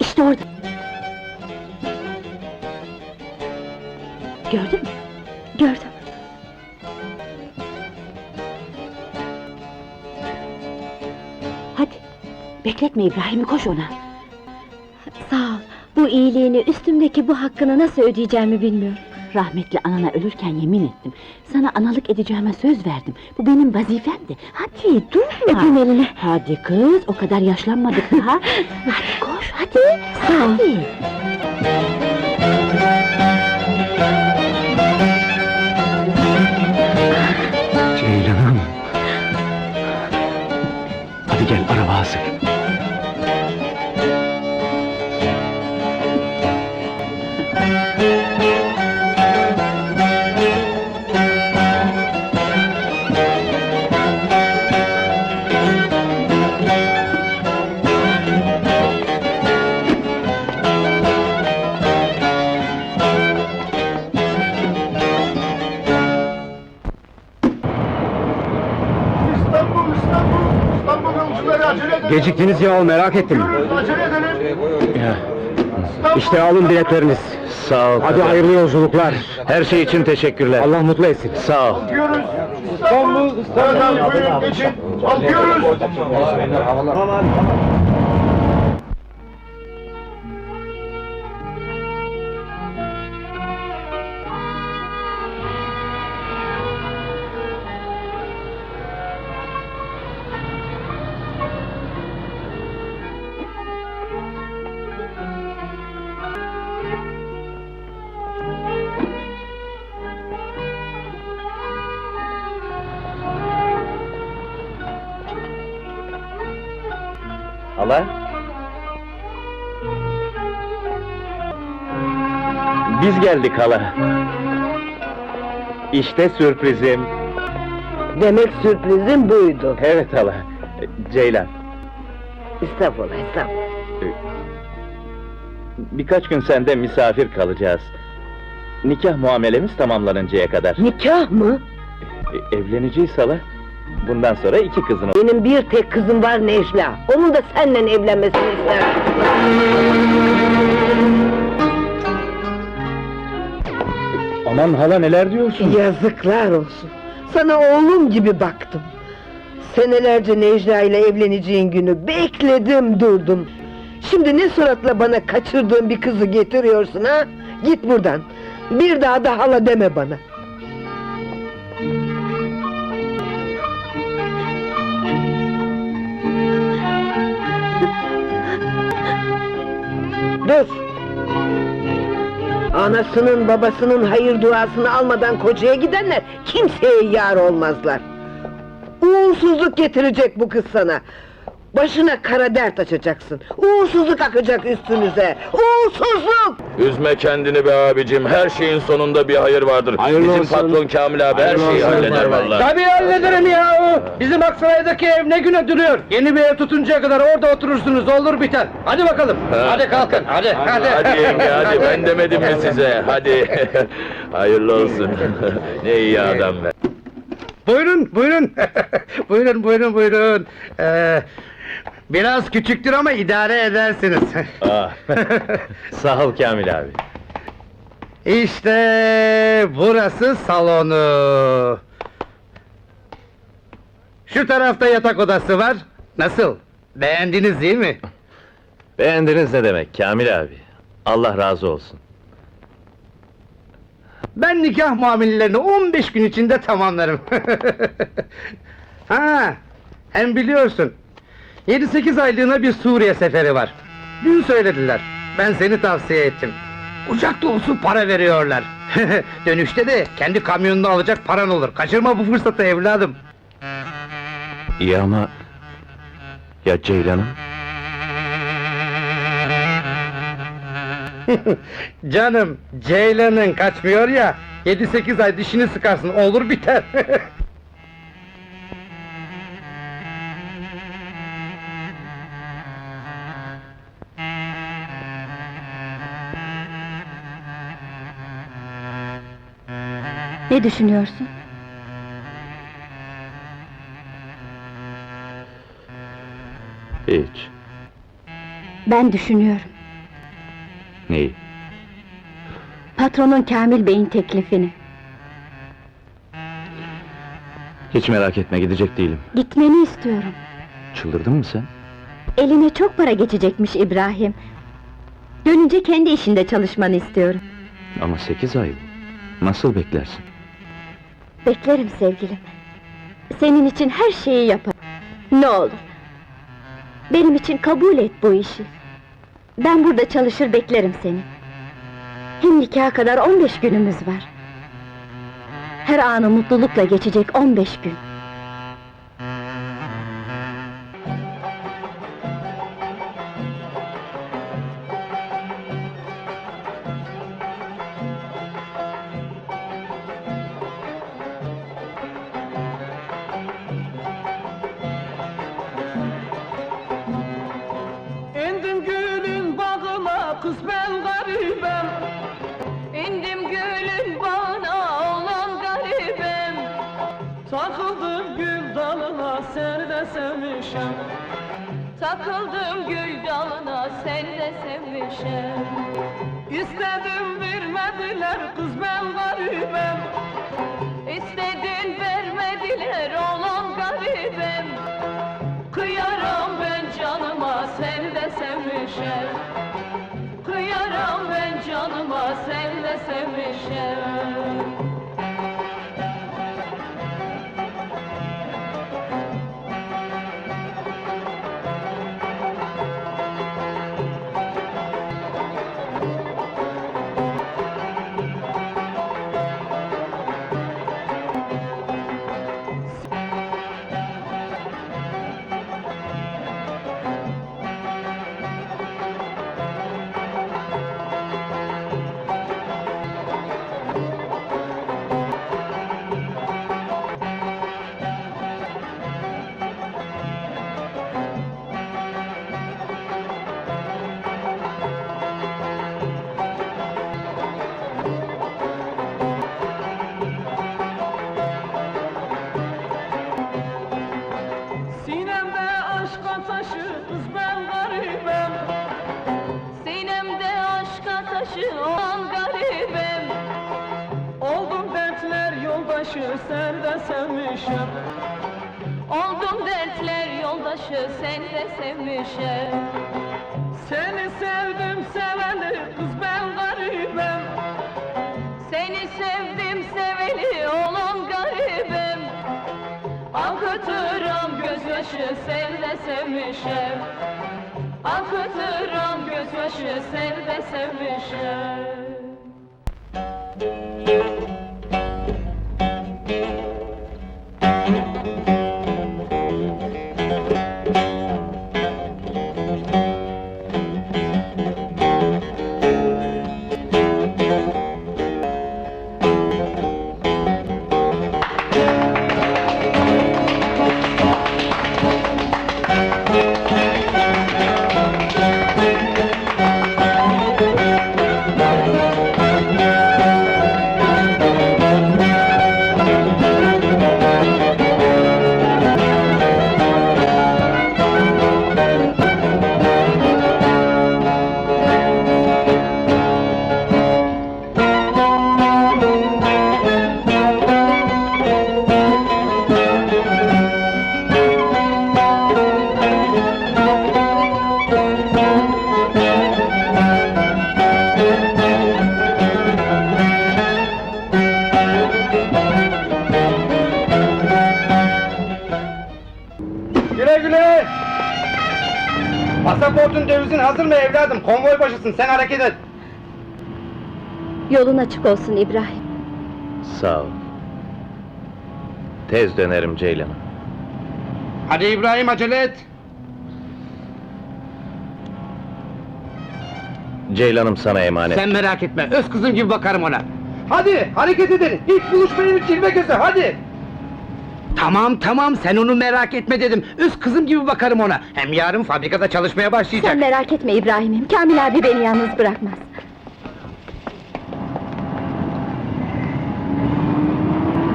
İşte orada. Gördün mü? Gördüm. Bekletme İbrahim'i, koş ona. Sağ ol. Bu iyiliğini, üstümdeki bu hakkını nasıl ödeyeceğimi bilmiyorum. Rahmetli anana ölürken yemin ettim. Sana analık edeceğime söz verdim. Bu benim vazifemdi. Hadi durma. Öpeyim elini. Hadi kız, o kadar yaşlanmadık daha. hadi koş, hadi. Sağ ol. Hadi. Geciktiniz ya ol merak ettim. Ya. İşte alın biletleriniz. Sağ ol. Hadi hayırlı yolculuklar. Her şey için teşekkürler. Allah mutlu etsin. Sağ ol. Kalkıyoruz! İstanbul, İstanbul! buyurun geçin! Kalkıyoruz! Hala? Biz geldik hala. İşte sürprizim. Demek sürprizin buydu. Evet hala. Ceylan. Estağfurullah, estağfurullah. Birkaç gün sende misafir kalacağız. Nikah muamelemiz tamamlanıncaya kadar. Nikah mı? E, Evleneceğiz hala. Bundan sonra iki kızın ol- Benim bir tek kızım var Necla. Onun da seninle evlenmesini isterim. Aman hala neler diyorsun? Yazıklar olsun. Sana oğlum gibi baktım. Senelerce Necla ile evleneceğin günü bekledim durdum. Şimdi ne suratla bana kaçırdığın bir kızı getiriyorsun ha? Git buradan. Bir daha da hala deme bana. Dur! Anasının babasının hayır duasını almadan kocaya gidenler kimseye yar olmazlar. Uğursuzluk getirecek bu kız sana. Başına kara dert açacaksın. Uğursuzluk akacak üstünüze. Uğursuzluk! Üzme kendini be abicim, her şeyin sonunda bir hayır vardır. Hayırlı Bizim olsun. patron Kamil abi her Hayırlı şeyi olsun. halleder vallahi. Tabii hallederim ya! Bizim Aksaray'daki ev ne güne duruyor? Yeni bir ev tutuncaya kadar orada oturursunuz, olur biter. Hadi bakalım, Ha. hadi kalkın, hadi, hadi. Hadi yenge hadi, ben demedim mi size, hadi. Hayırlı olsun. ne iyi adam be. Buyurun, buyurun. buyurun, buyurun, buyurun. Ee, biraz küçüktür ama idare edersiniz. Ah. Sağ ol Kamil abi. işte burası salonu. Şu tarafta yatak odası var. Nasıl? Beğendiniz değil mi? Beğendiniz ne demek Kamil abi? Allah razı olsun. Ben nikah muamelelerini 15 gün içinde tamamlarım. ha, hem biliyorsun. 7-8 aylığına bir Suriye seferi var. Dün söylediler. Ben seni tavsiye ettim. Uçak dolusu para veriyorlar. Dönüşte de kendi kamyonunu alacak paran olur. Kaçırma bu fırsatı evladım. İyi ama... Ya Ceylan'ım? Canım, Ceylan'ın kaçmıyor ya. Yedi sekiz ay dişini sıkarsın, olur biter. Ne düşünüyorsun? Hiç. Ben düşünüyorum. Neyi? Patronun Kamil Bey'in teklifini. Hiç merak etme, gidecek değilim. Gitmeni istiyorum. Çıldırdın mı sen? Eline çok para geçecekmiş İbrahim. Dönünce kendi işinde çalışmanı istiyorum. Ama sekiz ay bu. Nasıl beklersin? Beklerim sevgilim. Senin için her şeyi yaparım. Ne olur. Benim için kabul et bu işi. Ben burada çalışır beklerim seni. Hem nikaha kadar 15 günümüz var. Her anı mutlulukla geçecek 15 gün. Takıldım gül dalına seni de sevmişim İstedim vermediler kız ben garibem. İstedin vermediler olan garibem. Kıyaram ben canıma seni de sevmişim Kıyaram ben canıma seni de sevmişim sevmişim Oldum dertler yoldaşı seni de sevmişim. Seni sevdim seveli kız ben garibim Seni sevdim seveli olan garibim. Akıtıram gözyaşı seni de sevmişim Akıtıram gözyaşı seni de sevmişim Dövizin hazır mı evladım? Konvoy başısın, sen hareket et! Yolun açık olsun İbrahim. Sağ ol. Tez dönerim Ceylan'a. Hadi İbrahim acele et! Ceylan'ım sana emanet. Sen merak etme, öz kızım gibi bakarım ona. Hadi hareket edelim. İlk buluşmanın cilve gözü hadi. Tamam tamam sen onu merak etme dedim. Üst kızım gibi bakarım ona. Hem yarın fabrikada çalışmaya başlayacak. Sen merak etme İbrahim'im, Kamil abi beni yalnız bırakmaz.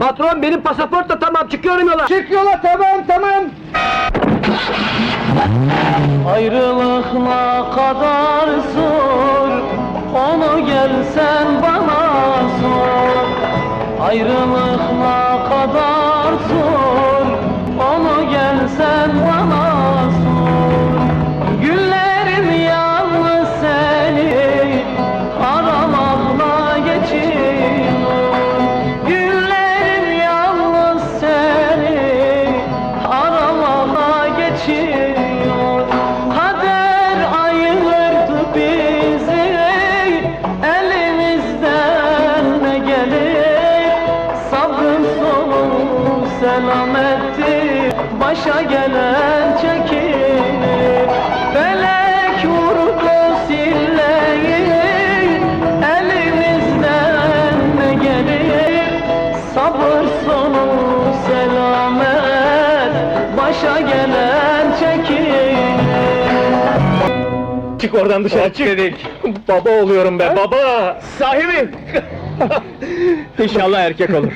Patron benim pasaport da tamam çıkıyorum yola. Çık yola tamam tamam. Ayrılık ne kadar zor Onu gelsen bana sor Ayrılık ne kadar Sabır sonu selamet Başa gelen çekilir Çık oradan dışarı çık. dedik. Baba oluyorum be baba. Sahibi. İnşallah erkek olur.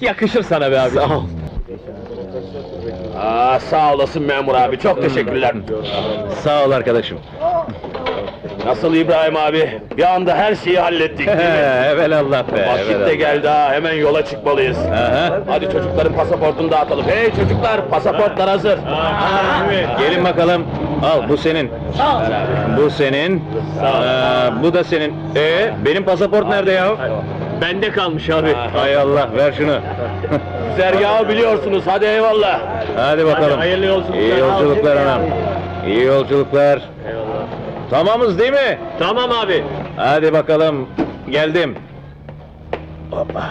Yakışır sana be abi. Sağ ol. Aa, sağ olasın memur abi, çok teşekkürler. Sağ ol arkadaşım. Nasıl İbrahim abi? Bir anda her şeyi hallettik değil mi? Evelallah be. Vakit de geldi ha, hemen yola çıkmalıyız. Aha. Hadi çocukların pasaportunu dağıtalım. Hey çocuklar, pasaportlar hazır. Gelin bakalım. Al bu senin. Bu senin. Ee, bu da senin. Ee, benim pasaport nerede ya? Bende kalmış abi. Hay Allah ver şunu. Zergahı biliyorsunuz, hadi eyvallah. Hadi bakalım. hayırlı yolculuklar. İyi yolculuklar anam. İyi yolculuklar. Tamamız değil mi? Tamam abi. Hadi bakalım. Geldim. Hoppa.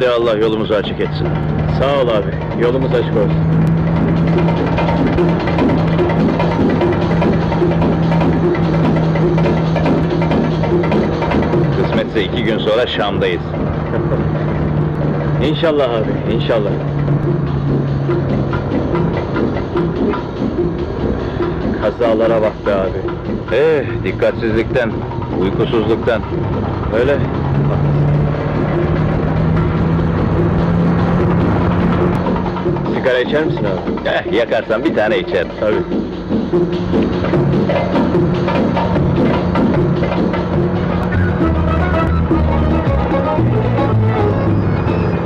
Hadi Allah yolumuzu açık etsin. Sağ ol abi. Yolumuz açık olsun. Kısmetse iki gün sonra Şam'dayız. inşallah abi, inşallah. Kazalara bak be abi. Eh, dikkatsizlikten, uykusuzluktan. Öyle. İçer misin abi? Eh, yakarsan bir tane içer. Tabii.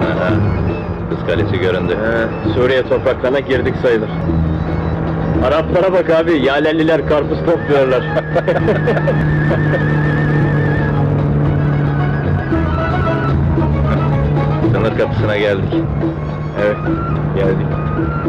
Aha, Kız Kalesi göründü. Suriye topraklarına girdik sayılır. Araplara bak abi, Yaleliler karpuz topluyorlar. Sınır kapısına geldik. Evet, geldik.